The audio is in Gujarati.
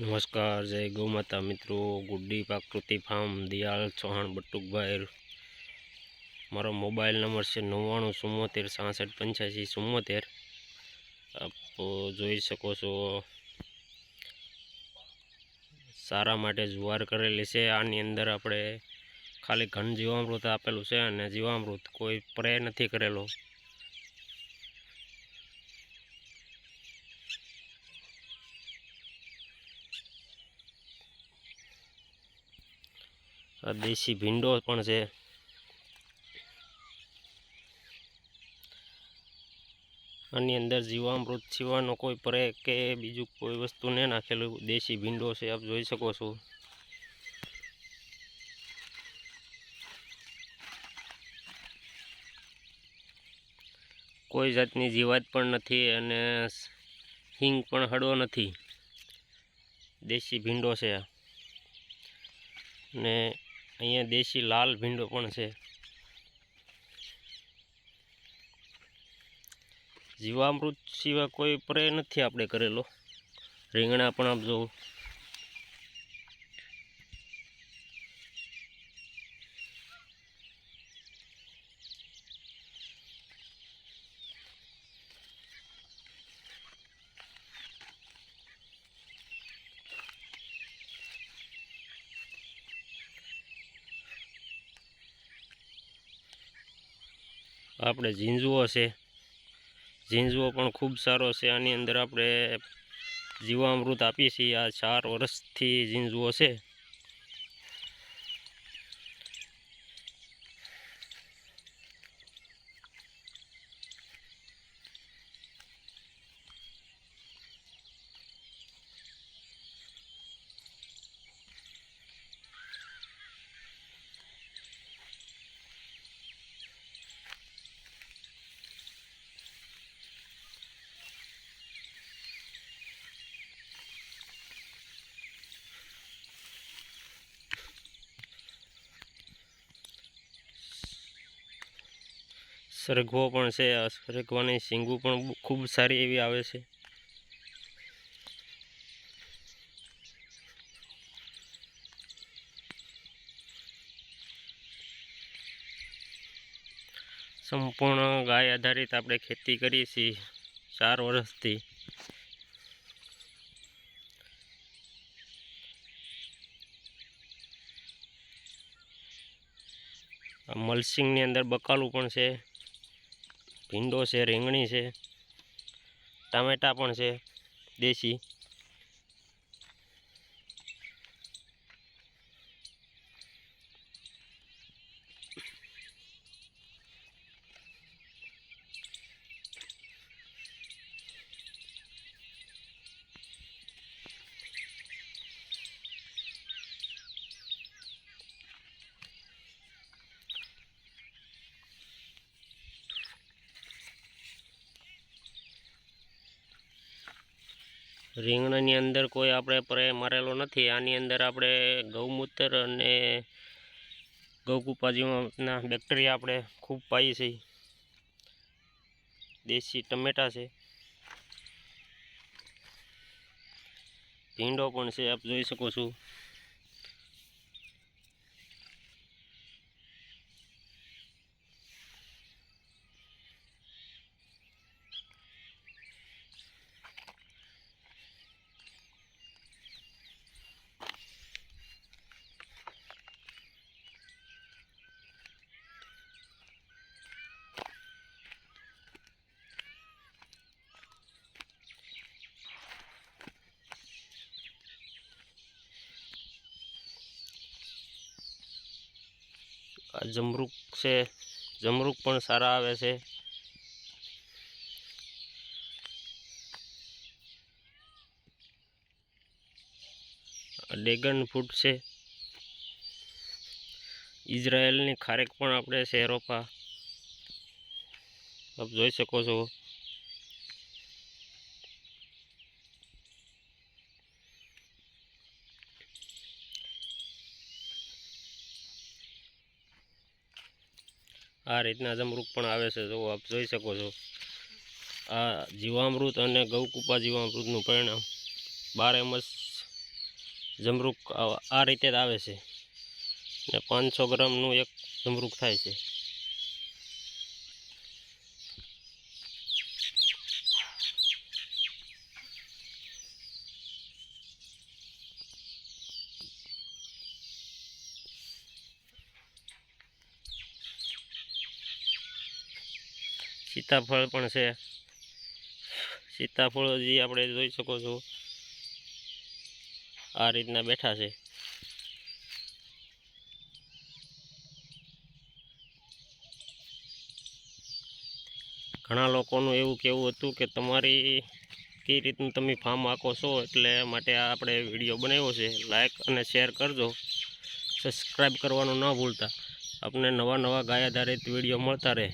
નમસ્કાર, જય ગૌમાતા મિત્રો. ગુડ્ડી પ્રાકૃતિ ફાર્મ દિયાળ ચૌહાણ બટુકભાઈ. મારો મોબાઈલ નંબર છે નવ્વાણું ચુમ્મોતેર સાસઠ પંચ્યાસી ચુમ્મોતેર. આપ જોઈ શકો છો. સારા માટે જુવાર કરેલી છે. આની અંદર આપણે ખાલી ઘન જીવામૃત આપેલું છે અને જીવામૃત કોઈ પ્રે નથી કરેલો. દેશી ભીંડો પણ છે. આની અંદર જીવામૃત સિવાનો કોઈ પરે કે બીજું કોઈ વસ્તુ નહીં નાખેલું દેશી ભીંડો છે, આપ જોઈ શકો છો. કોઈ જાતની જીવાત પણ નથી અને હિંગ પણ હળવો નથી. દેશી ભીંડો છે આ. ને અહીંયા દેશી લાલ ભીંડો પણ છે. જીવામૃત સિવાય કોઈ પ્રય નથી આપણે કરેલો. રીંગણા પણ આપ જોવો. આપણે ઝીંઝુઓ છે. ઝીંઝુઓ પણ ખૂબ સારો છે. આની અંદર આપણે જીવામૃત આપીએ છીએ. આ ચાર વર્ષથી ઝીંઝુઓ છે. સરગવો પણ છે, આ સરગવાની શીંગું પણ ખૂબ સારી એવી આવે છે. સંપૂર્ણ ગાય આધારિત આપણે ખેતી કરીએ છીએ ચાર વર્ષથી. મલસિંગની અંદર બકાલું પણ છે. ભીંડો છે રીંગણી છે ટામેટાં પણ છે દેશી. રીંગણાની અંદર કોઈ આપણે પ્રે મારેલો નથી. આની અંદર આપણે ગૌમૂત્ર અને ગૌકુપાજીના બેક્ટેરિયા આપણે ખૂબ પાઈએ છીએ. દેશી ટમેટા છે. ભીંડો પણ છે, આપ જોઈ શકો છો. જમરૂક છે. જમરૂક પણ સારા આવે છે. ડેગન ફૂટ છે. ઇઝરાયલની ખારેક પણ આપણે છે રોપા. આપ જોઈ શકો છો. આ રીતના જમરૂક પણ આવે છે, જો આપ જોઈ શકો છો. આ જીવામૃત અને ગૌકુપા જીવામૃતનું પરિણામ બારે મસ જમરૂક આ રીતે જ આવે છે. ને પાંચસો ગ્રામનું એક જમરૂક થાય છે. સીતાફળ પણ છે. સીતાફળ જે આપણે જોઈ શકો છો. આ રીતના બેઠા છે. ઘણા લોકોનું એવું કહેવું હતું કે તમારી કઈ રીતનું તમે ફાર્મ આંકો છો એટલે માટે આપણે વીડિયો બનાવ્યો છે. લાઇક અને શેર કરજો. સબસ્ક્રાઈબ કરવાનું ન ભૂલતા. આપણે નવા નવા ગાય આધારિત વીડિયો મળતા રહે.